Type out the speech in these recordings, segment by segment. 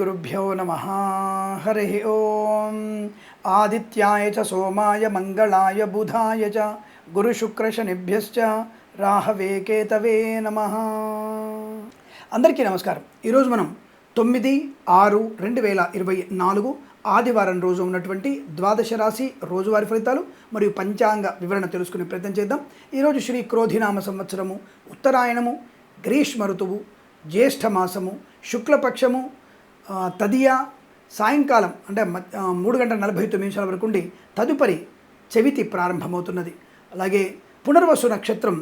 గురుభ్యో నమ హరి ఓం ఆదిత్యాయ చ సోమాయ మంగళాయ బుధాయ చ గురుశుక్రశనిభ్యశ్చ రాహవే కేతవే నమ అందరికీ నమస్కారం. ఈరోజు మనం తొమ్మిది ఆరు రెండు వేల ఇరవై నాలుగు ఆదివారం రోజు ఉన్నటువంటి ద్వాదశ రాశి రోజువారీ ఫలితాలు మరియు పంచాంగ వివరణ తెలుసుకునే ప్రయత్నం చేద్దాం. ఈరోజు శ్రీ క్రోధినామ సంవత్సరము ఉత్తరాయణము గ్రీష్మ ఋతువు జ్యేష్ఠ మాసము శుక్లపక్షము తదియ సాయంకాలం అంటే మ- మూడు గంటల నలభై తొమ్మిది నిమిషాల వరకు ఉండి తదుపరి చవితి ప్రారంభమవుతున్నది. అలాగే పునర్వసు నక్షత్రం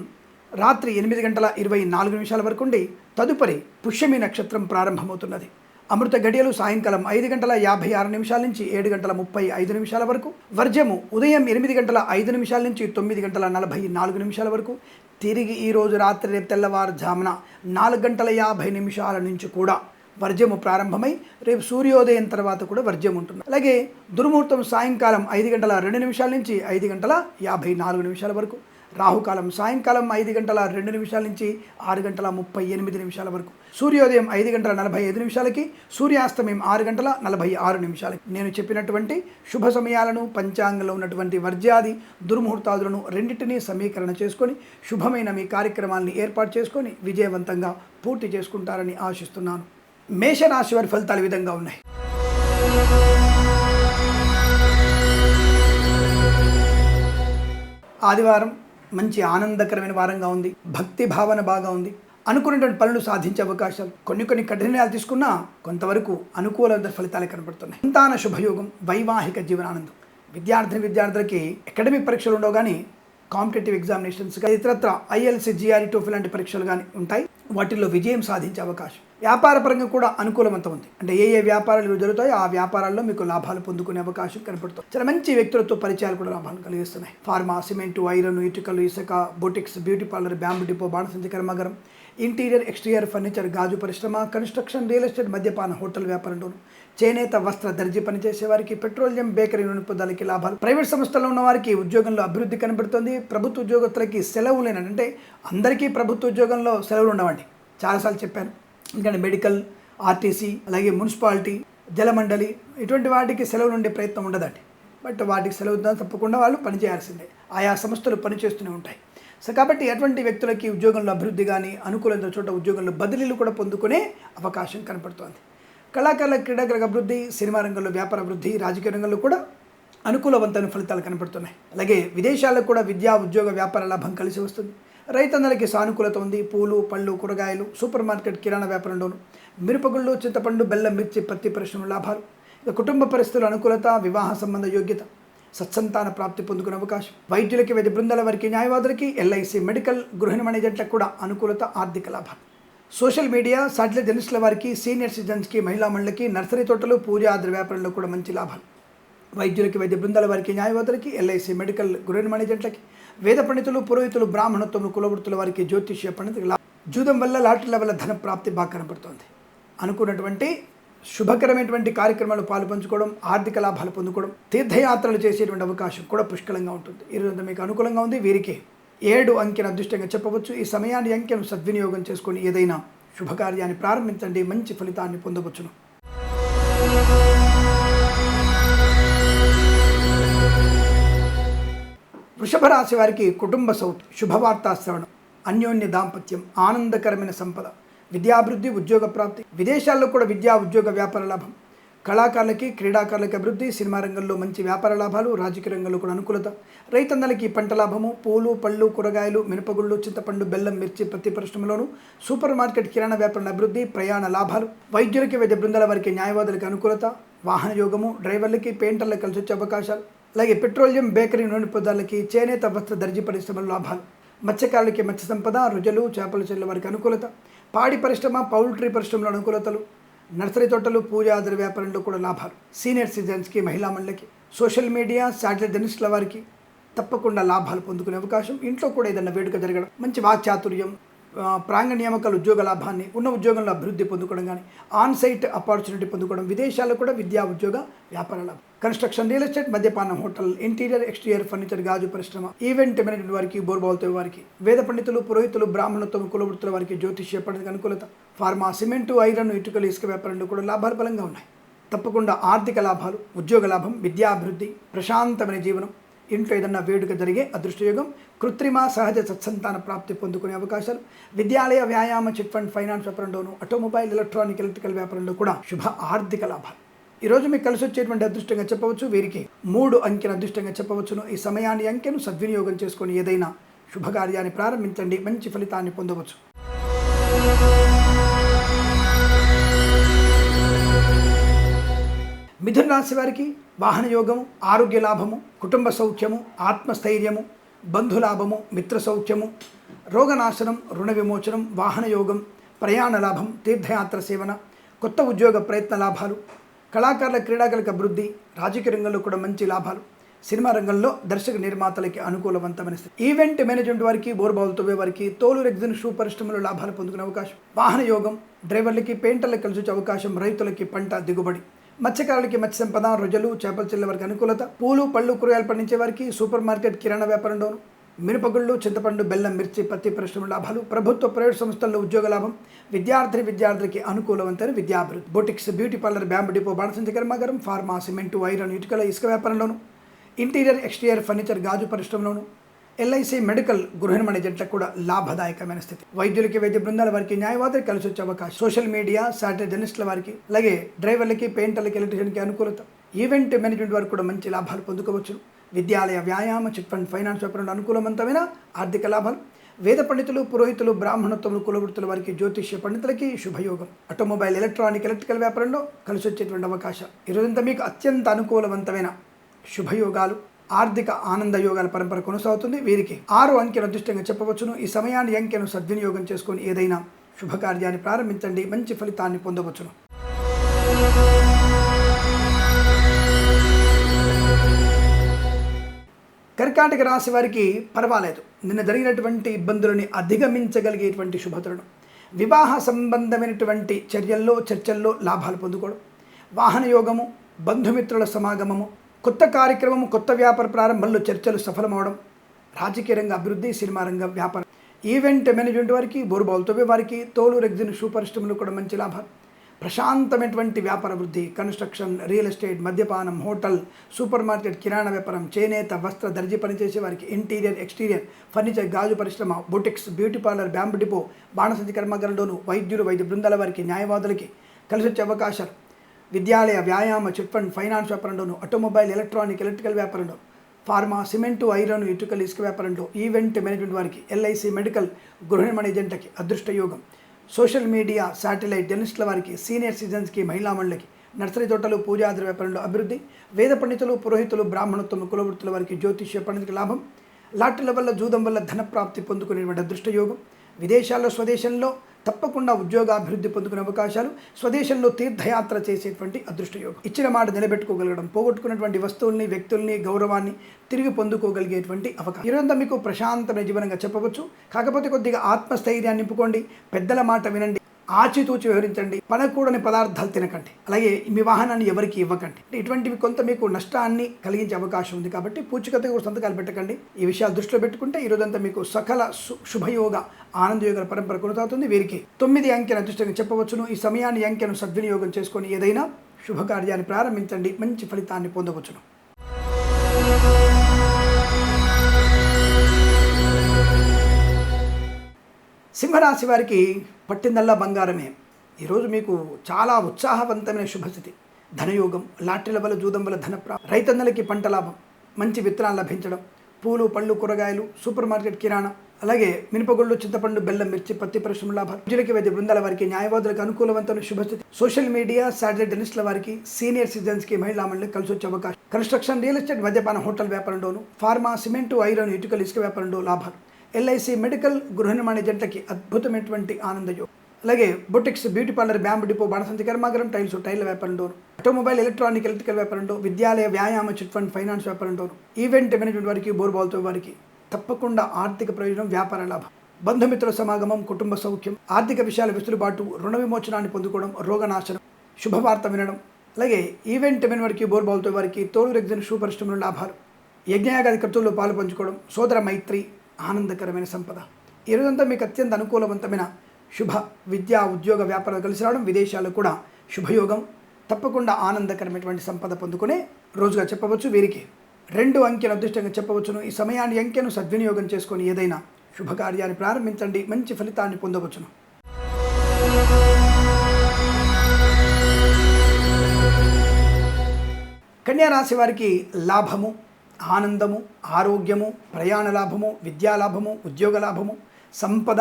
రాత్రి ఎనిమిది గంటల ఇరవై నాలుగు నిమిషాల వరకు ఉండి తదుపరి పుష్యమి నక్షత్రం ప్రారంభమవుతున్నది. అమృత గడియలు సాయంకాలం ఐదు గంటల యాభై ఆరు నిమిషాల నుంచి ఏడు గంటల ముప్పై ఐదు నిమిషాల వరకు వర్జము ఉదయం ఎనిమిది గంటల ఐదు నిమిషాల నుంచి తొమ్మిది గంటల నలభై నాలుగు నిమిషాల వరకు తిరిగి ఈరోజు రాత్రి రేపు తెల్లవారుజామున నాలుగు గంటల యాభై నిమిషాల నుంచి కూడా వర్జము ప్రారంభమై రేపు సూర్యోదయం తర్వాత కూడా వర్జం ఉంటుంది. అలాగే దుర్ముహూర్తం సాయంకాలం ఐదు గంటల రెండు నిమిషాల నుంచి ఐదు గంటల యాభై నాలుగు నిమిషాల వరకు రాహుకాలం సాయంకాలం ఐదు గంటల రెండు నిమిషాల నుంచి ఆరు గంటల ముప్పై ఎనిమిది నిమిషాల వరకు సూర్యోదయం ఐదు గంటల నలభై ఐదు నిమిషాలకి సూర్యాస్తమయం ఆరు గంటల నలభై ఆరు నిమిషాలకి. నేను చెప్పినటువంటి శుభ సమయాలను పంచాంగంలో ఉన్నటువంటి వర్జ్యాది దుర్ముహూర్తాదులను రెండింటినీ సమీకరణ చేసుకొని శుభమైన మీ కార్యక్రమాలని ఏర్పాటు చేసుకొని విజయవంతంగా పూర్తి చేసుకుంటారని ఆశిస్తున్నాను. మేషరాశి వారి ఫలితాలు విధంగా ఉన్నాయి. ఆదివారం మంచి ఆనందకరమైన వారంగా ఉంది. భక్తి భావన బాగా ఉంది. అనుకున్నటువంటి పనులు సాధించే అవకాశాలు. కొన్ని కొన్ని కఠినాలు తీసుకున్నా కొంతవరకు అనుకూల ఫలితాలు కనబడుతున్నాయి సంతాన శుభయోగం వైవాహిక జీవనానందం. విద్యార్థిని విద్యార్థులకి అకాడమిక్ పరీక్షలు ఉండవు కానీ కాంపిటేటివ్ ఎగ్జామినేషన్స్ ఇతరత్ర ఐఎల్సి జిఆర్ఈ టోఫీ లాంటి పరీక్షలు కానీ ఉంటాయి. వాటిల్లో విజయం సాధించే అవకాశం. వ్యాపార పరంగా కూడా అనుకూలమంత ఉంది అంటే ఏ ఏ వ్యాపారాలు జరుగుతాయో ఆ వ్యాపారాల్లో మీకు లాభాలు పొందుకునే అవకాశం కనపడుతుంది. చాలా మంచి వ్యక్తులతో పరిచయాలు కూడా లాభాలు కలిగిస్తున్నాయి. ఫార్మా సిమెంటు ఐరన్ ఇటుకలు ఇసుక boutiques beauty parlour bamboo depot బాణసంచి కర్మాగారం ఇంటీరియర్ ఎక్స్టీరియర్ ఫర్నిచర్ గాజు పరిశ్రమ కన్స్ట్రక్షన్ రియల్ ఎస్టేట్ మద్యపాన హోటల్ వ్యాపారంలోను చేనేత వస్త్ర దర్జీ పనిచేసే వారికి పెట్రోలియం బేకరీ పొందాలకి లాభాలు. ప్రైవేట్ సంస్థల్లో ఉన్న వారికి ఉద్యోగంలో అభివృద్ధి కనబడుతుంది. ప్రభుత్వ ఉద్యోగస్తులకి సెలవులు అంటే అందరికీ ప్రభుత్వ ఉద్యోగంలో సెలవులు ఉండవండి. చాలాసార్లు చెప్పాను. ఎందుకంటే మెడికల్ ఆర్టీసీ అలాగే మున్సిపాలిటీ జలమండలి ఇటువంటి వాటికి సెలవులు ఉండే ప్రయత్నం ఉండదండి. బట్ వాటికి సెలవు తప్పకుండా వాళ్ళు పనిచేయాల్సిందే. ఆయా సంస్థలు పనిచేస్తూనే ఉంటాయి. సో కాబట్టి అటువంటి వ్యక్తులకి ఉద్యోగంలో అభివృద్ధి కానీ అనుకూలంతో చోట ఉద్యోగంలో బదిలీలు కూడా పొందుకునే అవకాశం కనపడుతోంది. కళాకారుల క్రీడాకారుల అభివృద్ధి సినిమా రంగంలో వ్యాపార అభివృద్ధి రాజకీయ రంగంలో కూడా అనుకూలవంతమైన ఫలితాలు కనపడుతున్నాయి. అలాగే విదేశాలకు కూడా విద్యా ఉద్యోగ వ్యాపార లాభం కలిసి వస్తుంది. రైతన్నలకి సానుకూలత ఉంది. పూలు పళ్ళు కూరగాయలు సూపర్ మార్కెట్ కిరాణా వ్యాపారంలోను మిరపగుళ్ళు చింతపండు బెల్లం మిర్చి పత్తి పరిశ్రమ లాభాలు. ఇక కుటుంబ పరిస్థితుల అనుకూలత వివాహ సంబంధ యోగ్యత సత్సంతాన ప్రాప్తి పొందుకునే అవకాశం. వైద్యులకి వైద్య బృందాల వారికి న్యాయవాదులకి ఎల్ఐసి మెడికల్ గృహిణి మేనేజెంట్లకు కూడా అనుకూలత ఆర్థిక లాభాలు. సోషల్ మీడియా సాటిలైట్ జర్నలిస్టుల వారికి సీనియర్ సిటిజన్స్కి మహిళా మండలికి నర్సరీ తోటలు పూజ ఆద్ర వ్యాపారంలో కూడా మంచి లాభాలు వైద్యులకి వైద్య బృందాల వారికి న్యాయవాదులకి ఎల్ఐసి మెడికల్ గృహిణి మేనేజెంట్లకి వేద పండితులు పురోహితులు బ్రాహ్మణత్వములు కులవృత్తుల వారికి జ్యోతిష్య పండితులు లా- జూదం వల్ల లాటరీల వల్ల ధన ప్రాప్తి బాగా కనపడుతోంది అనుకున్నటువంటి శుభకరమైనటువంటి కార్యక్రమాలు పాలు పంచుకోవడం ఆర్థిక లాభాలు పొందుకోవడం తీర్థయాత్రలు చేసేటువంటి అవకాశం కూడా పుష్కలంగా ఉంటుంది. ఈరోజు మీకు అనుకూలంగా ఉంది వీరికి. ఏడు అంకెను అదృష్టంగా చెప్పవచ్చు. ఈ సమయాన్ని అంకెను సద్వినియోగం చేసుకొని ఏదైనా శుభకార్యాన్ని ప్రారంభించండి. మంచి ఫలితాన్ని పొందవచ్చును. వృషభ రాశి వారికి కుటుంబ సౌత్ శుభవార్తా శ్రవణం అన్యోన్య దాంపత్యం ఆనందకరమైన సంపద విద్యాభివృద్ధి ఉద్యోగ ప్రాప్తి విదేశాల్లో కూడా విద్యా ఉద్యోగ వ్యాపార లాభం కళాకారులకి క్రీడాకారులకి అభివృద్ధి సినిమా రంగంలో మంచి వ్యాపార లాభాలు రాజకీయ రంగంలో కూడా అనుకూలత. రైతన్నలకి పంట లాభము పూలు పళ్ళు కూరగాయలు మినపగుళ్ళు చింతపండు బెల్లం మిర్చి ప్రతి పరిశ్రమలోనూ సూపర్ మార్కెట్ కిరాణా వ్యాపార అభివృద్ధి ప్రయాణ లాభాలు. వైద్యులకి వైద్య బృందాల వారికి న్యాయవాదులకి అనుకూలత. వాహన యోగము డ్రైవర్లకి పెయింటర్లకు కలిసి వచ్చే అవకాశాలు. అలాగే పెట్రోలియం బేకరీ నూనె పదార్థాలకి చేనేత వస్త్ర దర్జీ పరిశ్రమల లాభాలు. మత్స్యకారులకి మత్స్య సంపద రుజలు చేపల చెల్లె వారికి అనుకూలత. పాడి పరిశ్రమ పౌల్ట్రీ పరిశ్రమలో అనుకూలతలు. నర్సరీ తోటలు పూజాదర వ్యాపారంలో కూడా లాభాలు. సీనియర్ సిటిజన్స్కి మహిళా మండలికి సోషల్ మీడియా శాటిలైట్ జర్నలిస్టుల వారికి తప్పకుండా లాభాలు పొందుకునే అవకాశం. ఇంట్లో కూడా ఏదైనా వేడుక జరగడం మంచి వాక్చాతుర్యం ప్రాంగ నియామకాల ఉద్యోగ లాభాన్ని ఉన్న ఉద్యోగంలో అభివృద్ధి పొందుకోవడం కానీ ఆన్ సైట్ ఆపర్చునిటీ పొందుకోవడం విదేశాల్లో కూడా విద్యా ఉద్యోగ వ్యాపార లాభం. కన్స్ట్రక్షన్ రియల్ ఎస్టేట్ మద్యపానం హోటల్ ఇంటీరియర్ ఎక్స్టీరియర్ ఫర్నిచర్ గాజు పరిశ్రమ ఈవెంట్ మేనేజ్మెంట్ వారికి బోర్బావుతో వారికి వేద పండితులు పురోహితులు బ్రాహ్మణత్వం కులవృత్తుల వారికి జ్యోతిష్య పండితులకు అనుకూలత. ఫార్మా సిమెంటు ఐరన్ ఇటుకలు ఇసుక వ్యాపారంలో కూడా లాభాలు బలంగా ఉన్నాయి. తప్పకుండా ఆర్థిక లాభాలు ఉద్యోగ లాభం విద్యాభివృద్ధి ప్రశాంతమైన జీవనం ఇంట్లో ఏదన్నా వేడుక జరిగే అదృష్టయోగం కృత్రిమ సహజ సత్సంతాన ప్రాప్తి పొందుకునే అవకాశాలు విద్యాలయ వ్యాయామ చిట్ ఫండ్ ఫైనాన్స్ వ్యాపారంలోను ఆటోమొబైల్ ఎలక్ట్రానిక్ ఎలక్ట్రికల్ వ్యాపారంలో కూడా శుభ ఆర్థిక లాభాలు. ఈరోజు మీకు కలిసి వచ్చేటువంటి అదృష్టంగా చెప్పవచ్చు వీరికి మూడు అంకెను అదృష్టంగా చెప్పవచ్చును. ఈ సమయాన్ని అంకెను సద్వినియోగం చేసుకొని ఏదైనా శుభకార్యాన్ని ప్రారంభించండి మంచి ఫలితాన్ని పొందవచ్చు. మిథున రాశి వారికి వాహన యోగము ఆరోగ్య లాభము కుటుంబ సౌఖ్యము ఆత్మస్థైర్యము బంధులాభము మిత్ర సౌఖ్యము రోగనాశనం రుణ విమోచనం వాహన యోగం ప్రయాణ లాభం తీర్థయాత్ర సేవన కొత్త ఉద్యోగ ప్రయత్న లాభాలు కళాకారుల క్రీడాకారులకు అభివృద్ధి రాజకీయ రంగంలో కూడా మంచి లాభాలు సినిమా రంగంలో దర్శక నిర్మాతలకి అనుకూలవంతమైన స్థితి. ఈవెంట్ మేనేజ్మెంట్ వారికి బోర్బావులు తవ్వే వారికి తోలు రెగ్జిన్ షూ పరిశ్రమలో లాభాలు పొందుకునే అవకాశం వాహన యోగం డ్రైవర్లకి పెయింటర్లకు కలిసి వచ్చే అవకాశం రైతులకి పంట దిగుబడి మత్స్యకారులకి మత్స్య సంపద రొయ్యలు చేపల చెల్లే వారికి అనుకూలత పూలు పళ్ళు కూరగాయలు పండించే వారికి సూపర్ మార్కెట్ కిరాణా వ్యాపారంలోను మినపగుళ్ళు చింతపండు బెల్లం మిర్చి పత్తి పరిశ్రమ లాభాలు ప్రభుత్వ ప్రైవేట్ సంస్థల్లో ఉద్యోగ లాభం విద్యార్థి విద్యార్థులకి అనుకూలవంతైన విద్యాభివృద్ధి. Boutiques beauty parlour bamboo depot బాణసంచ కర్మాగారం ఫార్మా సిమెంటు ఐరన్ ఇటుకల ఇసుక వ్యాపారంలోను ఇంటీరియర్ ఎక్స్టీరియర్ ఫర్నిచర్ గాజు పరిశ్రమలోను ఎల్ఐసి మెడికల్ గృహ జట్లకు కూడా లాభదాయకమైన స్థితి. వైద్యులకి వైద్య బృందాల వారికి న్యాయవాదులు కలిసి వచ్చే అవకాశం. సోషల్ మీడియా సాటిలైట్ జర్నలిస్టుల వారికి అలాగే డ్రైవర్లకి పెయింటర్లకి ఎలక్ట్రీషియన్కి అనుకూలత. ఈవెంట్ మేనేజ్మెంట్ వారికి కూడా మంచి లాభాలు పొందుకోవచ్చు. విద్యాలయ వ్యాయామ చిట్ ఫండ్ ఫైనాన్స్ వ్యాపారంలో అనుకూలవంతమైన ఆర్థిక లాభాలు. వేద పండితులు పురోహితులు బ్రాహ్మణత్వములు కులవృత్తుల వారికి జ్యోతిష్య పండితులకి శుభయోగం. ఆటోమొబైల్ ఎలక్ట్రానిక్ ఎలక్ట్రికల్ వ్యాపారంలో కలిసి వచ్చేటువంటి అవకాశం. ఈరోజంతా మీకు అత్యంత అనుకూలవంతమైన శుభయోగాలు. ఆర్థిక ఆనంద యోగాల పరంపర కొనసాగుతుంది. వీరికి ఆరు అంకెను అదృష్టంగా చెప్పవచ్చును. ఈ సమయాన్ని అంకెను సద్వినియోగం చేసుకొని ఏదైనా శుభకార్యాన్ని ప్రారంభించండి. మంచి ఫలితాన్ని పొందవచ్చును. కర్కాటక రాశి వారికి పర్వాలేదు. నిన్న జరిగినటువంటి ఇబ్బందులని అధిగమించగలిగేటువంటి శుభతరుణం వివాహ సంబంధమైనటువంటి చర్యల్లో చర్చల్లో లాభాలు పొందుకోవడం. వాహన యోగము బంధుమిత్రుల సమాగమము కొత్త కార్యక్రమం కొత్త వ్యాపార ప్రారంభంలో చర్చలు సఫలమవడం రాజకీయ రంగ అభివృద్ధి సినిమా రంగ వ్యాపారం ఈవెంట్ మేనేజ్మెంట్ వారికి బోరుబావులతో వారికి తోలు రెగ్జిన్ షూ పరిశ్రమలు కూడా మంచి లాభాలు ప్రశాంతమైనటువంటి వ్యాపార వృద్ధి కన్స్ట్రక్షన్ రియల్ ఎస్టేట్ మద్యపానం హోటల్ సూపర్ మార్కెట్ కిరాణా వ్యాపారం చేనేత వస్త్ర దర్జీ పనిచేసే వారికి ఇంటీరియర్ ఎక్స్టీరియర్ ఫర్నిచర్ గాజు పరిశ్రమ boutiques beauty parlour bamboo depot బాణసంచి కర్మాగారంలోను వైద్యులు వైద్య బృందాల వారికి న్యాయవాదులకి కలిసి వచ్చే అవకాశాలు. విద్యాలయ వ్యాయామ చిట్ ఫండ్ ఫైనాన్స్ వ్యాపారంలోను ఆటోమొబైల్ ఎలక్ట్రానిక్ ఎలక్ట్రికల్ వ్యాపారంలో ఫార్మా సిమెంటు ఐరన్ ఇటుకలు ఇసుక వ్యాపారంలో ఈవెంట్ మేనేజ్మెంట్ వారికి ఎల్ఐసి మెడికల్ గృహ ఏజెంట్లకి అదృష్ట యోగం. సోషల్ మీడియా శాటిలైట్ జర్నలిస్టుల వారికి సీనియర్ సిటిజన్స్కి మహిళా మండలికి నర్సరీ తోటలు పూజాద్ర వ్యాపారంలో అభివృద్ధి వేద పండితులు పురోహితులు బ్రాహ్మణత్వం కులవృత్తుల వారికి జ్యోతిష్య పండితులకు లాభం లాటరీల వల్ల జూదం వల్ల ధన ప్రాప్తి పొందుకునేటువంటి అదృష్ట యోగం. విదేశాల్లో స్వదేశంలో తప్పకుండా ఉద్యోగాభివృద్ధి పొందుకునే అవకాశాలు స్వదేశంలో తీర్థయాత్ర చేసేటువంటి అదృష్టయోగం. ఇచ్చిన మాట నిలబెట్టుకోగలగడం పోగొట్టుకున్నటువంటి వస్తువుల్ని వ్యక్తుల్ని గౌరవాన్ని తిరిగి పొందుకోగలిగేటువంటి అవకాశం. ఈరోజు మీకు ప్రశాంతమైన జీవనంగా చెప్పవచ్చు. కాకపోతే కొద్దిగా ఆత్మస్థైర్యాన్ని నింపుకోండి. పెద్దల మాట వినండి. ఆచితూచి వివరించండి. పడకూడని పదార్థాలు తినకండి. అలాగే మీ వాహనాన్ని ఎవరికి ఇవ్వకండి. అంటే ఇటువంటివి కొంత మీకు నష్టాన్ని కలిగించే అవకాశం ఉంది కాబట్టి పూచికత కూడా సంతకాలు పెట్టకండి. ఈ విషయాలు దృష్టిలో పెట్టుకుంటే ఈ రోజంతా మీకు సకల సు- శుభయోగ ఆనందయోగ పరంపర కొనసాగుతుంది. వీరికి తొమ్మిది అంకెను అదృష్టంగా చెప్పవచ్చును. ఈ సమయాన్ని అంకెను సద్వినియోగం చేసుకొని ఏదైనా శుభకార్యాన్ని ప్రారంభించండి. మంచి ఫలితాన్ని పొందవచ్చును. సింహరాశి వారికి పట్టిందల్లా బంగారమే. ఈరోజు మీకు చాలా ఉత్సాహవంతమైన శుభస్థితి. ధనయోగం లాటరీల వల్ల జూదం వల్ల ధనప్రా రైతన్నలకి పంట లాభం మంచి విత్తనాలు లభించడం పూలు పళ్ళు కూరగాయలు సూపర్ మార్కెట్ కిరాణా అలాగే మినపగుళ్ళు చింతపండు బెల్లం మిర్చి పత్తి పరిశ్రమ లాభాలు. ప్రజలకి వైద్య బృందాల వారికి న్యాయవాదులకు అనుకూలవంతమైన శుభస్థితి. సోషల్ మీడియా శాటిలైట్ జర్నలిస్టుల వారికి సీనియర్ సిటిజన్స్కి మహిళా మండలికి కలిసి వచ్చే అవకాశం. కన్స్ట్రక్షన్ రియల్ ఎస్టేట్ మద్యపాన హోటల్ వ్యాపారంలోను ఫార్మా సిమెంటు ఐరన్ ఇటుకలు ఇసుక వ్యాపారంలో లాభాలు. ఎల్ఐసి మెడికల్ గృహ నిర్మాణ జంటకి అద్భుతమైనటువంటి ఆనందయోగం అలాగే boutiques beauty parlour bamboo depot బాణసంతి కర్మాగారం టైల్స్ టైల్ వ్యాపారంలో ఆటోమొబైల్ ఎలక్ట్రానిక్ ఎలక్ట్రికల్ వ్యాపారంలో విద్యాలయ వ్యాయామ చిట్ ఫండ్ ఫైనాన్స్ వ్యాపారంలో ఈవెంట్ మేనేజ్మెంట్ వారికి బోర్బాల్తో వారికి తప్పకుండా ఆర్థిక ప్రయోజనం వ్యాపార లాభం. బంధుమిత్రుల సమాగమం కుటుంబ సౌఖ్యం ఆర్థిక విషయాల వెసులుబాటు రుణ విమోచనాన్ని పొందుకోవడం రోగనాశనం. శుభవార్త వినడం. అలాగే ఈవెంట్ మెన్ వారికి బోర్బాల్తో వారికి తోలు రెగ్జిన్ షూ పరిశ్రమల లాభాలు. యజ్ఞయాగాది ఖర్చుల్లో పాలు పంచుకోవడం సోదర మైత్రి ఆనందకరమైన సంపద. ఈ రోజంతా మీకు అత్యంత అనుకూలవంతమైన శుభ విద్యా ఉద్యోగ వ్యాపారాలు కలిసి రావడం విదేశాల్లో కూడా శుభయోగం తప్పకుండా ఆనందకరమైనటువంటి సంపద పొందుకునే రోజుగా చెప్పవచ్చు. వీరికి రెండు అంకెను అదృష్టంగా చెప్పవచ్చును. ఈ సమయాన్ని అంకెను సద్వినియోగం చేసుకొని ఏదైనా శుభకార్యాన్ని ప్రారంభించండి. మంచి ఫలితాన్ని పొందవచ్చును. కన్యా రాశి వారికి లాభము ఆనందము ఆరోగ్యము ప్రయాణ లాభము విద్యాలాభము ఉద్యోగ లాభము సంపద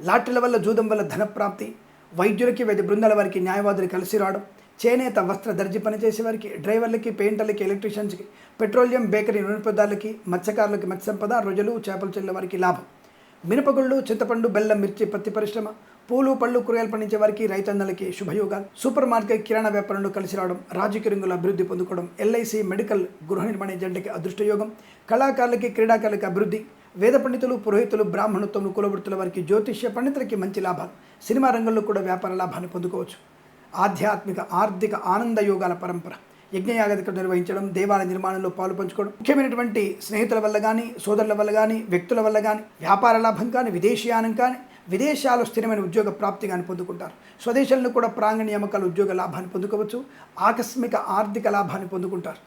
లాటరీల వల్ల జూదం వల్ల ధనప్రాప్తి వైద్యులకి వైద్య బృందాల వారికి న్యాయవాదులు కలిసి రావడం చేనేత వస్త్ర దర్జీ పనిచేసే వారికి డ్రైవర్లకి పెయింటర్లకి ఎలక్ట్రీషియన్స్కి పెట్రోలియం బేకరీ నూనెపదార్థాలకి మత్స్యకారులకి మత్స్య సంపద రొజలు చేపలు చెల్లె వారికి లాభం. మినపగుళ్ళు చింతపండు బెల్లం మిర్చి పత్తి పరిశ్రమ పూలు పళ్ళు కూరగాయలు పండించే వారికి రైతన్నలకి శుభయోగాలు. సూపర్ మార్కెట్ కిరాణా వ్యాపారంలో కలిసి రావడం రాజకీయ రంగుల అభివృద్ధి పొందుకోవడం ఎల్ఐసి మెడికల్ గృహ నిర్మాణ ఏజెంట్కి అదృష్టయోగం కళాకారులకి క్రీడాకారులకి అభివృద్ధి వేద పండితులు పురోహితులు బ్రాహ్మణత్వం కులవృత్తుల వారికి జ్యోతిష్య పండితులకి మంచి లాభాలు. సినిమా రంగంలో కూడా వ్యాపార లాభాన్ని పొందుకోవచ్చు. ఆధ్యాత్మిక ఆర్థిక ఆనంద యోగాల పరంపర యజ్ఞయాగతికలు నిర్వహించడం దేవాలయ నిర్మాణంలో పాలు పంచుకోవడం ముఖ్యమైనటువంటి స్నేహితుల వల్ల కానీ సోదరుల వల్ల కానీ వ్యక్తుల వల్ల కానీ వ్యాపార లాభం కానీ విదేశీయానం కానీ విదేశాల్లో స్థిరమైన ఉద్యోగ ప్రాప్తి కానీ పొందుకుంటారు. స్వదేశంలో కూడా ప్రాంగణ నియామకాలు ఉద్యోగ లాభాన్ని పొందుకోవచ్చు. ఆకస్మిక ఆర్థిక లాభాన్ని పొందుకుంటారు.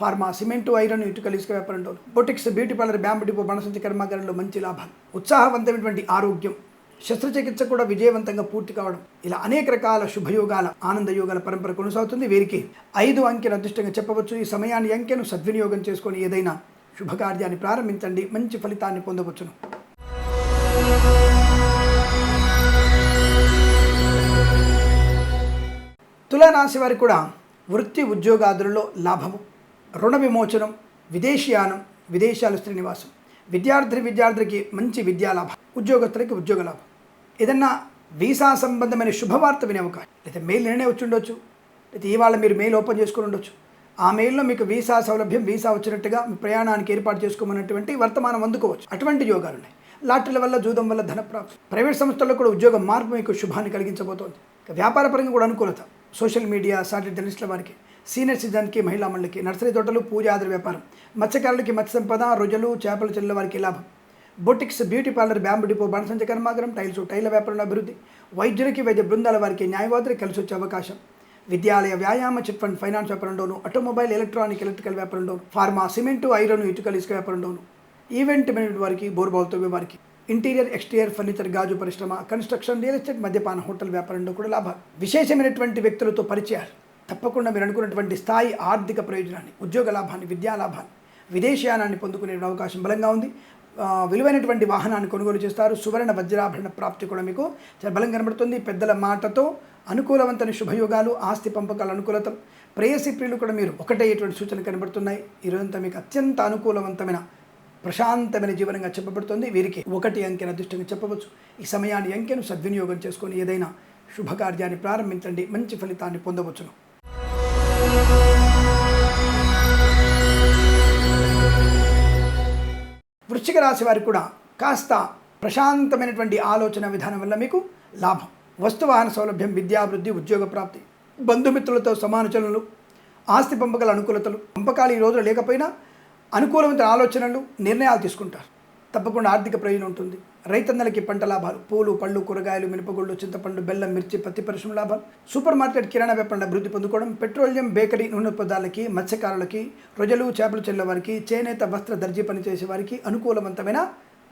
ఫార్మా సిమెంటు ఐరన్ ఇటుకలు ఇసుక వ్యాపారంలో boutiques beauty parlour bamboo depot బణసంచి కర్మాగారంలో మంచి లాభాలు. ఉత్సాహవంతమైనటువంటి ఆరోగ్యం. శస్త్రచికిత్స కూడా విజయవంతంగా పూర్తి కావడం. ఇలా అనేక రకాల శుభయోగాల ఆనంద యోగాల పరంపర కొనసాగుతుంది. వీరికి ఐదు అంకెను అదృష్టంగా చెప్పవచ్చు. ఈ సమయాన్ని అంకెను సద్వినియోగం చేసుకొని ఏదైనా శుభకార్యాన్ని ప్రారంభించండి. మంచి ఫలితాన్ని పొందవచ్చును. తులారాశి వారికి కూడా వృత్తి ఉద్యోగాదులలో లాభము రుణ విమోచనం విదేశీయానం విదేశాలు స్త్రీ నివాసం. విద్యార్థి విద్యార్థులకి మంచి విద్యా లాభం ఉద్యోగస్తులకి ఉద్యోగ లాభం. ఏదన్నా వీసా సంబంధమైన శుభవార్త వినే అవకాశం లేదా మెయిల్ నిర్ణయం వచ్చి ఉండొచ్చు లేదా ఇవాళ మీరు మెయిల్ ఓపెన్ చేసుకుని ఉండొచ్చు. ఆ మెయిల్లో మీకు వీసా సౌలభ్యం వీసా వచ్చినట్టుగా మీ ప్రయాణానికి ఏర్పాటు చేసుకోమన్నటువంటి వర్తమానం అందుకోవచ్చు. అటువంటి యోగాలు ఉన్నాయి. లాటరీల వల్ల జూదం వల్ల ధనప్రాప్తి. ప్రైవేట్ సంస్థల్లో కూడా ఉద్యోగ మార్పు మీకు శుభాన్ని కలిగించబోతోంది. వ్యాపార పరంగా కూడా అనుకూలత. సోషల్ మీడియా సాటి జర్నలిస్టుల వారికి సీనియర్ సిటిజన్కి మహిళా మండలికి నర్సరీ తోటలు పూజాదుల వ్యాపారం మత్స్యకారులకి మత్స్య సంపద రొజలు చేపలు చెల్లెల వారికి లాభం. Boutiques beauty parlour bamboo depot బాణసంచ కర్మాగారం టైల్స్ టైల వ్యాపారంలో అభివృద్ధి వైద్యులకి వైద్య బృందాల వారికి న్యాయవాదులు కలిసి వచ్చే అవకాశం. విద్యాలయ వ్యాయామ చిట్ ఫండ్ ఫైనాన్స్ వ్యాపారంలోను ఆటోమొబైల్ ఎలక్ట్రానిక్ ఎలక్ట్రికల్ వ్యాపారంలోను ఫార్మా సిమెంటు ఐరన్ ఇటుకలు ఇసుక వ్యాపారంలోను ఈవెంట్ మేనేజ్మెంట్ వారికి బోర్బాల్ తవ్వే వారికి. ఇంటీరియర్ ఎక్స్టీరియర్ ఫర్నిచర్ గాజు పరిశ్రమ కన్స్ట్రక్షన్ రియల్ ఎస్టేట్ మద్యపాన హోటల్ వ్యాపారంలో కూడా లాభాలు విశేషమైనటువంటి వ్యక్తులతో పరిచయాలు. తప్పకుండా మీరు అనుకున్నటువంటి స్థాయి ఆర్థిక ప్రయోజనాన్ని ఉద్యోగ లాభాన్ని విద్యా లాభాన్ని విదేశయానాన్ని పొందుకునే అవకాశం బలంగా ఉంది. విలువైనటువంటి వాహనాన్ని కొనుగోలు చేస్తారు. సువర్ణ వజ్రాభరణ ప్రాప్తి కూడా మీకు చాలా బలం కనబడుతుంది. పెద్దల మాటతో అనుకూలవంతని శుభయోగాలు ఆస్తి పంపకాల అనుకూలత ప్రేయసి ప్రియులు కూడా మీరు ఒకటేటువంటి సూచనలు కనబడుతున్నాయి. ఈరోజంతా మీకు అత్యంత అనుకూలవంతమైన ప్రశాంతమైన జీవనంగా చెప్పబడుతుంది. వీరికి ఒకటి అంకెను అదృష్టంగా చెప్పవచ్చు. ఈ సమయాన్ని అంకెను సద్వినియోగం చేసుకొని ఏదైనా శుభకార్యాన్ని ప్రారంభించండి. మంచి ఫలితాన్ని పొందవచ్చును. వృశ్చిక రాశి వారికి కూడా కాస్త ప్రశాంతమైనటువంటి ఆలోచన విధానం వల్ల మీకు లాభం. వస్తువాహన సౌలభ్యం విద్యాభివృద్ధి ఉద్యోగ ప్రాప్తి బంధుమిత్రులతో సమాలోచనలు ఆస్తి పంపకాల అనుకూలతలు పంపకాలు ఈ రోజు లేకపోయినా అనుకూలమైన ఆలోచనలు నిర్ణయాలు తీసుకుంటారు. తప్పకుండా ఆర్థిక ప్రయోజనం ఉంటుంది. రైతన్నలకి పంట లాభాలు పూలు పళ్ళు కూరగాయలు మినపగుళ్ళు చింతపండు బెల్లం మిర్చి పత్తి పరిశ్రమ లాభాలు సూపర్ మార్కెట్ కిరాణా వ్యాపారం అభివృద్ధి పొందుకోవడం పెట్రోలియం బేకరీ నూనె పదార్థాలకి మత్స్యకారులకి రొజలు చేపలు చెల్లె వారికి చేనేత వస్త్ర దర్జీ పనిచేసే వారికి అనుకూలవంతమైన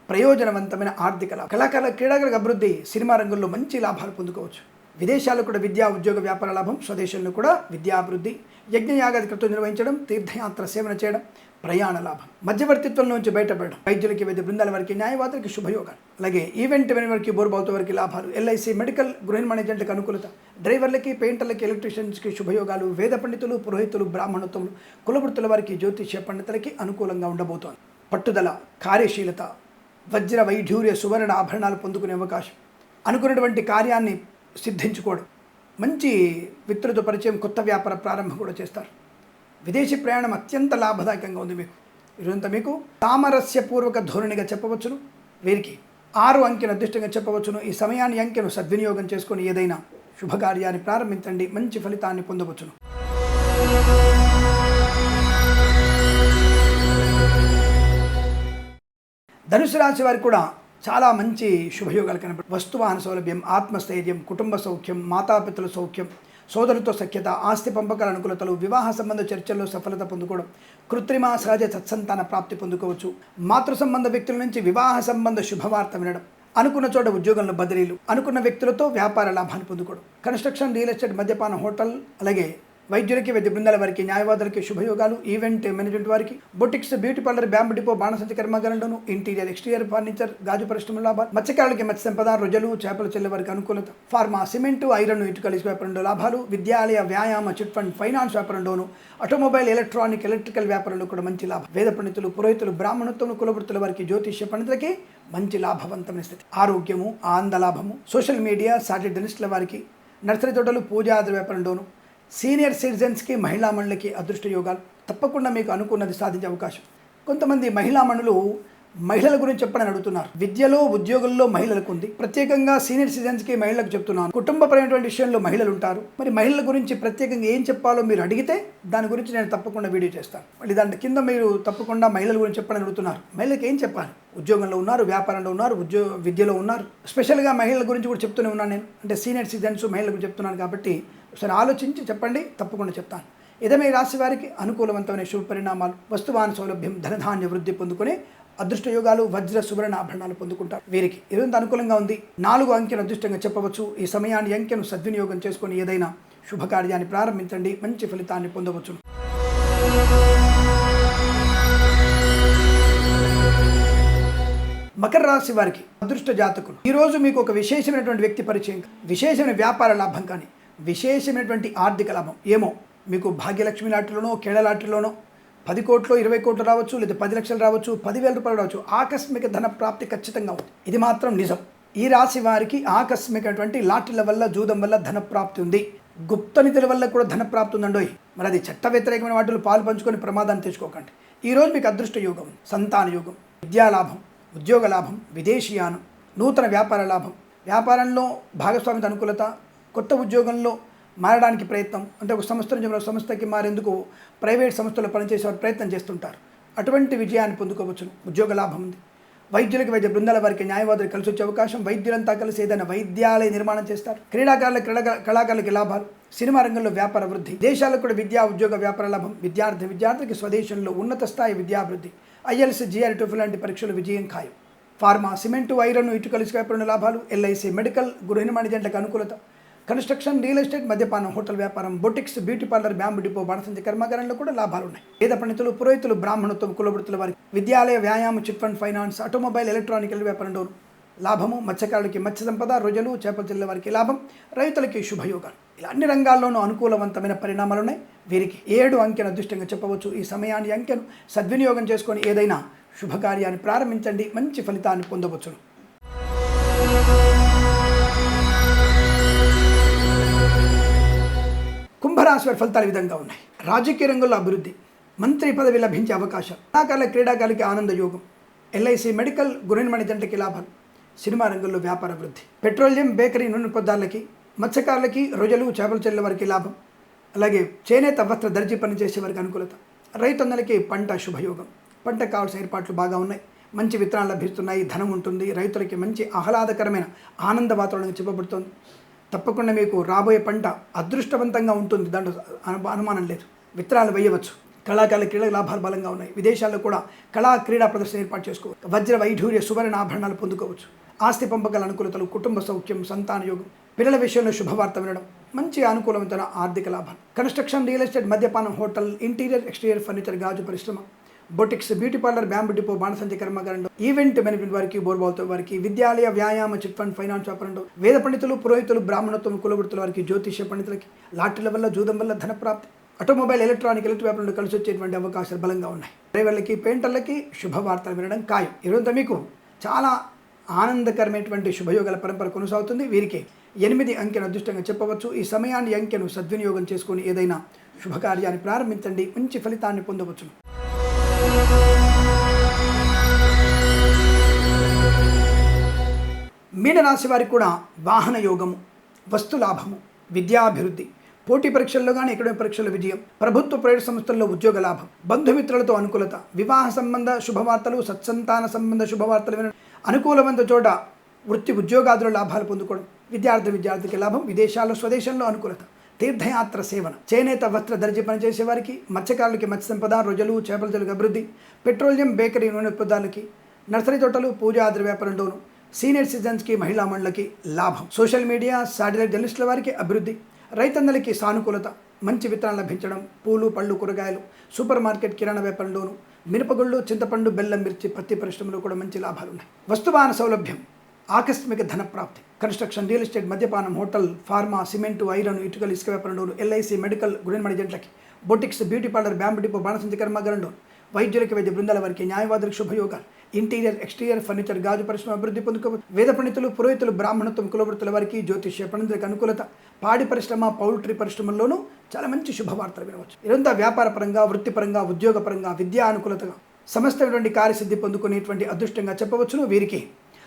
ప్రయోజనవంతమైన ఆర్థిక లాభం. కళాకారుల క్రీడాకారుల అభివృద్ధి సినిమా రంగంలో మంచి లాభాలు పొందుకోవచ్చు. విదేశాల్లో కూడా విద్యా ఉద్యోగ వ్యాపార లాభం స్వదేశంలో కూడా విద్యాభివృద్ధి యజ్ఞయాగాది కృతం నిర్వహించడం తీర్థయాత్ర సేవన చేయడం ప్రయాణ లాభం. మధ్యవర్తిత్వం నుంచి బయటపడడం. వైద్యులకి వైద్య బృందాల వారికి న్యాయవాదులకి శుభయోగాలు అలాగే ఈవెంట్ వెని వారికి బోర్బావుతో వారికి లాభాలు. ఎల్ఐసి మెడికల్ గృహ మేనేజెంట్లకు అనుకూలత. డ్రైవర్లకి పెయింటర్లకి ఎలక్ట్రీషియన్స్కి శుభయోగాలు. వేద పండితులు పురోహితులు బ్రాహ్మణత్వములు కులవృత్తుల వారికి జ్యోతిష్య పండితులకి అనుకూలంగా ఉండబోతోంది. పట్టుదల కార్యశీలత వజ్ర వైఢూర్య సువర్ణ ఆభరణాలు పొందుకునే అవకాశం. అనుకున్నటువంటి కార్యాన్ని సిద్ధించుకోవడం. మంచి వ్యక్తులతో పరిచయం కొత్త వ్యాపార ప్రారంభం కూడా చేస్తారు. విదేశీ ప్రయాణం అత్యంత లాభదాయకంగా ఉంది మీకు. ఇదంతా మీకు సామరస్యపూర్వక ధోరణిగా చెప్పవచ్చును. వీరికి ఆరు అంకెను అదృష్టంగా చెప్పవచ్చును. ఈ సమయాన్ని అంకెను సద్వినియోగం చేసుకొని ఏదైనా శుభకార్యాన్ని ప్రారంభించండి. మంచి ఫలితాన్ని పొందవచ్చును. ధనుసు రాశి వారికి కూడా చాలా మంచి శుభయోగాలు కనబడి వస్తువాహన సౌలభ్యం ఆత్మస్థైర్యం కుటుంబ సౌఖ్యం మాతాపితల సౌఖ్యం సోదరులతో సఖ్యత ఆస్తి పంపకాల అనుకూలతలు వివాహ సంబంధ చర్చల్లో సఫలత పొందుకోవడం కృత్రిమ సహజ సత్సంతాన ప్రాప్తి పొందుకోవచ్చు. మాతృ సంబంధ వ్యక్తుల నుంచి వివాహ సంబంధ శుభవార్త వినడం అనుకున్న చోట ఉద్యోగంలో బదిలీలు అనుకున్న వ్యక్తులతో వ్యాపార లాభాన్ని పొందుకోవడం కన్స్ట్రక్షన్ రియల్ ఎస్టేట్ మద్యపాన హోటల్ అలాగే వైద్యులకి వైద్య బృందాల వారికి న్యాయవాదులకి శుభయోగాలు ఈవెంట్ మేనేజ్మెంట్ వారికి boutiques beauty parlour bamboo depot బాణసంచ కర్మాగారంలోను ఇంటీరియర్ ఎక్స్టీరియర్ ఫర్నిచర్ గాజు పరిశ్రమ లాభాలు మత్స్యకారులకి మత్స్య సంపద రొజలు చేపల చెల్లె వారికి అనుకూలత ఫార్మా సిమెంట్ ఐరన్ ఇటు ఇసుక వ్యాపారంలో లాభాలు విద్యాలయ వ్యాయామ చిట్ ఫండ్ ఫైనాన్స్ వ్యాపారంలోను ఆటోమొబైల్ ఎలక్ట్రానిక్ ఎలక్ట్రికల్ వ్యాపారంలో కూడా మంచి లాభం. వేద పండితులు పురోహితులు బ్రాహ్మణత్వం కులవృత్తుల వారికి జ్యోతిష్య పండితులకి మంచి లాభవంతమైన స్థితి. ఆరోగ్యము ఆనంద లాభము సోషల్ మీడియా సాటి డెనిస్టుల వారికి నర్సరీ తోటలు పూజాది వ్యాపారంలోను సీనియర్ సిటిజన్స్కి మహిళా మండలికి అదృష్ట యోగాలు. తప్పకుండా మీకు అనుకున్నది సాధించే అవకాశం. కొంతమంది మహిళా మణులు మహిళల గురించి చెప్పని అడుగుతున్నారు. విద్యలో ఉద్యోగుల్లో మహిళలకు ఉంది. ప్రత్యేకంగా సీనియర్ సిటిజన్స్కి మహిళలకు చెప్తున్నాను. కుటుంబపరమైనటువంటి విషయంలో మహిళలు ఉంటారు మరి మహిళల గురించి ప్రత్యేకంగా ఏం చెప్పాలో మీరు అడిగితే దాని గురించి నేను తప్పకుండా వీడియో చేస్తాను. మళ్ళీ దాని కింద మీరు తప్పకుండా మహిళల గురించి చెప్పని అడుగుతున్నారు. మహిళలకు ఏం చెప్పాలి? ఉద్యోగంలో ఉన్నారు వ్యాపారంలో ఉన్నారు ఉద్యోగ విద్యలో ఉన్నారు. స్పెషల్గా మహిళల గురించి కూడా చెప్తూనే ఉన్నాను నేను. అంటే సీనియర్ సిటిజన్స్ మహిళల గురించి చెప్తున్నాను కాబట్టి ఒకసారి ఆలోచించి చెప్పండి తప్పకుండా చెప్తాను. ఇదమే రాశి వారికి అనుకూలవంతమైన శుభ పరిణామాలు వస్తువాన సౌలభ్యం ధనధాన్య వృద్ధి పొందుకునే అదృష్ట యోగాలు వజ్ర సువర్ణ ఆభరణాలు పొందుకుంటారు. వీరికి ఇదంత అనుకూలంగా ఉంది. నాలుగు అంకెను అదృష్టంగా చెప్పవచ్చు. ఈ సమయాన్ని అంకెను సద్వినియోగం చేసుకుని ఏదైనా శుభకార్యాన్ని ప్రారంభించండి. మంచి ఫలితాన్ని పొందవచ్చు మకర రాశి వారికి అదృష్ట జాతకులు. ఈరోజు మీకు ఒక విశేషమైనటువంటి వ్యక్తి పరిచయం. విశేషమైన వ్యాపార లాభం కానీ విశేషమైనటువంటి ఆర్థిక లాభం. ఏమో? మీకు భాగ్యలక్ష్మి లాటరీలోనో కేడ లాటరీలోనో పది కోట్లు ఇరవై కోట్లు రావచ్చు లేదా పది లక్షలు రావచ్చు పదివేల రూపాయలు రావచ్చు. ఆకస్మిక ధన ప్రాప్తి ఖచ్చితంగా ఉంది. ఇది మాత్రం నిజం. ఈ రాశి వారికి ఆకస్మికటువంటి లాటరీల వల్ల జూదం వల్ల ధన ప్రాప్తి ఉంది. గుప్త నిధుల వల్ల కూడా ధన ప్రాప్తి ఉందండోయ్ మరి అది చట్ట వ్యతిరేకమైన వాటిలో పాలు పంచుకొని ప్రమాదాన్ని తెచ్చుకోకండి. ఈరోజు మీకు అదృష్ట యోగం సంతాన యోగం విద్యాలాభం ఉద్యోగ లాభం విదేశీయానం నూతన వ్యాపార లాభం. వ్యాపారంలో భాగస్వామ్యత అనుకూలత కొత్త ఉద్యోగంలో మారడానికి ప్రయత్నం అంటే ఒక సంస్థ నుంచి మరో సంస్థకి మారేందుకు ప్రైవేట్ సంస్థలో పనిచేసే వారు ప్రయత్నం చేస్తుంటారు. అటువంటి విజయాన్ని పొందుకోవచ్చును. ఉద్యోగ లాభం ఉంది. వైద్యులకు వైద్య బృందాల వారికి న్యాయవాదులు కలిసి వచ్చే అవకాశం వైద్యులంతా కలిసి ఏదైనా వైద్యాలయ నిర్మాణం చేస్తారు. క్రీడాకారుల క్రీడా కళాకారులకి లాభాలు. సినిమా రంగంలో వ్యాపార వృద్ధి. దేశాలకు కూడా విద్యా ఉద్యోగ వ్యాపార లాభం. విద్యార్థి విద్యార్థికి స్వదేశంలో ఉన్నత స్థాయి విద్యాభివృద్ధి. ఐఎల్స్ జిఆర్ టూఫ్ లాంటి పరీక్షలు విజయం ఖాయం. ఫార్మా సిమెంటు ఐరన్ ఇటుకలు కలిసి వ్యాపారం లాభాలు. ఎల్ఐసి మెడికల్ గృహ నిర్మాణ జంటలకు అనుకూలత. కన్స్ట్రక్షన్ రియల్ ఎస్టేట్ మద్యపానం హోటల్ వ్యాపారం boutiques beauty parlour bamboo depot బాణసంచి కర్మాగారంలో కూడా లాభాలు ఉన్నాయి. పేద పండితులు పురోహితులు బ్రాహ్మణత్వం కులవృత్తుల వారికి విద్యాలయ వ్యాయామ chit fund finance automobile electronical వ్యాపారంలో లాభము మత్స్యకారులకి మత్స్య సంపద రొజలు చేపల చెల్లె వారికి లాభం రైతులకి శుభయోగాలు. ఇలా అన్ని రంగాల్లోనూ అనుకూలవంతమైన పరిణామాలు ఉన్నాయి. వీరికి ఏడు అంకెను అదృష్టంగా చెప్పవచ్చు. ఈ సమయాన్ని అంకెను సద్వినియోగం చేసుకొని ఏదైనా శుభకార్యాన్ని ప్రారంభించండి. మంచి ఫలితాన్ని పొందవచ్చును. కుంభరాశి వారి ఫలితాలు విధంగా ఉన్నాయి. రాజకీయ రంగంలో అభివృద్ధి మంత్రి పదవి లభించే అవకాశం కళాకారుల క్రీడాకారులకి ఆనంద యోగం ఎల్ఐసి మెడికల్ గురినిమణి జంటకి లాభాలు సినిమా రంగంలో వ్యాపార వృద్ధి పెట్రోలియం బేకరీ నూనె పదార్థాలకి మత్స్యకారులకి రొజలు చేపలు చెల్లె వారికి లాభం అలాగే చేనేత వస్త్ర దర్జీ పనిచేసే వారికి అనుకూలత రైతన్నలకి పంట శుభయోగం పంట కావాల్సిన ఏర్పాట్లు బాగా ఉన్నాయి మంచి విత్తనాలు లభిస్తున్నాయి ధనం ఉంటుంది రైతులకి మంచి ఆహ్లాదకరమైన ఆనంద వాతావరణం చెప్పబడుతోంది. తప్పకుండా మీకు రాబోయే పంట అదృష్టవంతంగా ఉంటుంది. దాంట్లో అనుమానం లేదు. విత్తనాలు వేయవచ్చు. కళాకారుల క్రీడల లాభాలు బలంగా ఉన్నాయి. విదేశాల్లో కూడా కళా క్రీడా ప్రదర్శన ఏర్పాటు చేసుకోవచ్చు వజ్ర వైఢూర్య సువర్ణ ఆభరణాలు పొందుకోవచ్చు. ఆస్తి పంపకాల అనుకూలతలు కుటుంబ సౌఖ్యం సంతాన యోగం పిల్లల విషయంలో శుభవార్త వినడం మంచి అనుకూలమైన ఆర్థిక లాభాలు. కన్స్ట్రక్షన్ రియల్ ఎస్టేట్ మద్యపానం హోటల్ ఇంటీరియర్ ఎక్స్టీరియర్ ఫర్నిచర్ గాజు పరిశ్రమ. Boutiques beauty parlour bamboo depot బాణసంచ కర్మాగారంలో ఈవెంట్ మేనేజ్మెంట్ వారికి బోర్బాల్తో వారికి విద్యాలయ వ్యాయామ చిట్ ఫండ్ ఫైనాన్స్ వ్యాపారంలో వేద పండితులు పురోహితులు బ్రాహ్మణత్వం కులవృత్తుల వారికి జ్యోతిష్య పండితులకి లాటరీల వల్ల జూదం వల్ల ధనప్రాప్తి ఆటోమొబైల్ ఎలక్ట్రానిక్ ఎలక్ట్రిక్ వ్యాపారంలో కలిసి వచ్చేటువంటి అవకాశాలు బలంగా ఉన్నాయి. డ్రైవర్లకి పెయింటర్లకి శుభవార్తలు వినడం ఖాయం. ఈరోజు మీకు చాలా ఆనందకరమైనటువంటి శుభయోగాల పరంపర కొనసాగుతుంది. వీరికి ఎనిమిది అంకెను అదృష్టంగా చెప్పవచ్చు. ఈ సమయాన్ని అంకెను సద్వినియోగం చేసుకొని ఏదైనా శుభకార్యాన్ని ప్రారంభించండి. మంచి ఫలితాన్ని పొందవచ్చును. మీనరాశి వారికి కూడా వాహన యోగము వస్తులాభము విద్యాభివృద్ధి పోటీ పరీక్షల్లో కానీ అకాడమిక్ పరీక్షల విజయం ప్రభుత్వ ప్రైవేట్ సంస్థల్లో ఉద్యోగ లాభం బంధుమిత్రులతో అనుకూలత వివాహ సంబంధ శుభవార్తలు సత్సంతాన సంబంధ శుభవార్తలు అనుకూలమైన చోట వృత్తి ఉద్యోగాదుల లాభాలు పొందుకోవడం విద్యార్థి విద్యార్థికి లాభం విదేశాల్లో స్వదేశంలో అనుకూలత. తీర్థయాత్ర సేవన. చేనేత వస్త్ర దర్జీ పనిచేసే వారికి మత్స్యకారులకి మత్స్య సంపద రొజలు చేపల జలుగు అభివృద్ధి పెట్రోలియం బేకరీ నూనె ఉత్పత్తులకి నర్సరీ తోటలు పూజా ఆద్ర వ్యాపారంలోను సీనియర్ సిటిజన్స్కి మహిళా మండలకి లాభం. సోషల్ మీడియా శాటిలైట్ జర్నలిస్టుల వారికి అభివృద్ధి రైతన్నలకి సానుకూలత మంచి విత్తనాలు లభించడం పూలు పళ్ళు కూరగాయలు సూపర్ మార్కెట్ కిరాణా వ్యాపారంలోను మిరపగుళ్ళు చింతపండు బెల్లం మిర్చి పత్తి పరిశ్రమలో కూడా మంచి లాభాలు ఉన్నాయి వస్తువాహన సౌలభ్యం ఆకస్మిక ధన ప్రాప్తి కన్స్ట్రక్షన్ రియల్ ఎస్టేట్ మద్యపానం హోటల్ ఫార్మా సిమెంటు ఐరన్ ఇటుకలు ఇసుక వ్యాపారంలోను ఎల్ఐసి మెడికల్ గుడిమడి జంట్లకి. Boutiques beauty parlour bamboo depot బాణసంచి కర్మాగారంలో వైద్యులకి వైద్య బృందాల వారికి న్యాయవాదులకు శుభయోగాలు. ఇంటీరియర్ ఎక్స్టీరియర్ ఫర్నిచర్ గాజు పరిశ్రమ అభివృద్ధి పొందుకో వేద పండితులు పురోహితులు బ్రాహ్మణత్వం కులవృత్తుల వారికి జ్యోతిష్య పండితులకు అనుకూలత. పాడి పరిశ్రమ పౌల్ట్రీ పరిశ్రమల్లోనూ చాలా మంచి శుభవార్తలు వినవచ్చు. ఇదంతా వ్యాపార పరంగా వృత్తిపరంగా ఉద్యోగపరంగా విద్యా అనుకూలతగా. సమస్తమైనటువంటి కార్యసిద్ధి పొందుకునేటువంటి అదృష్టంగా చెప్పవచ్చును వీరికి.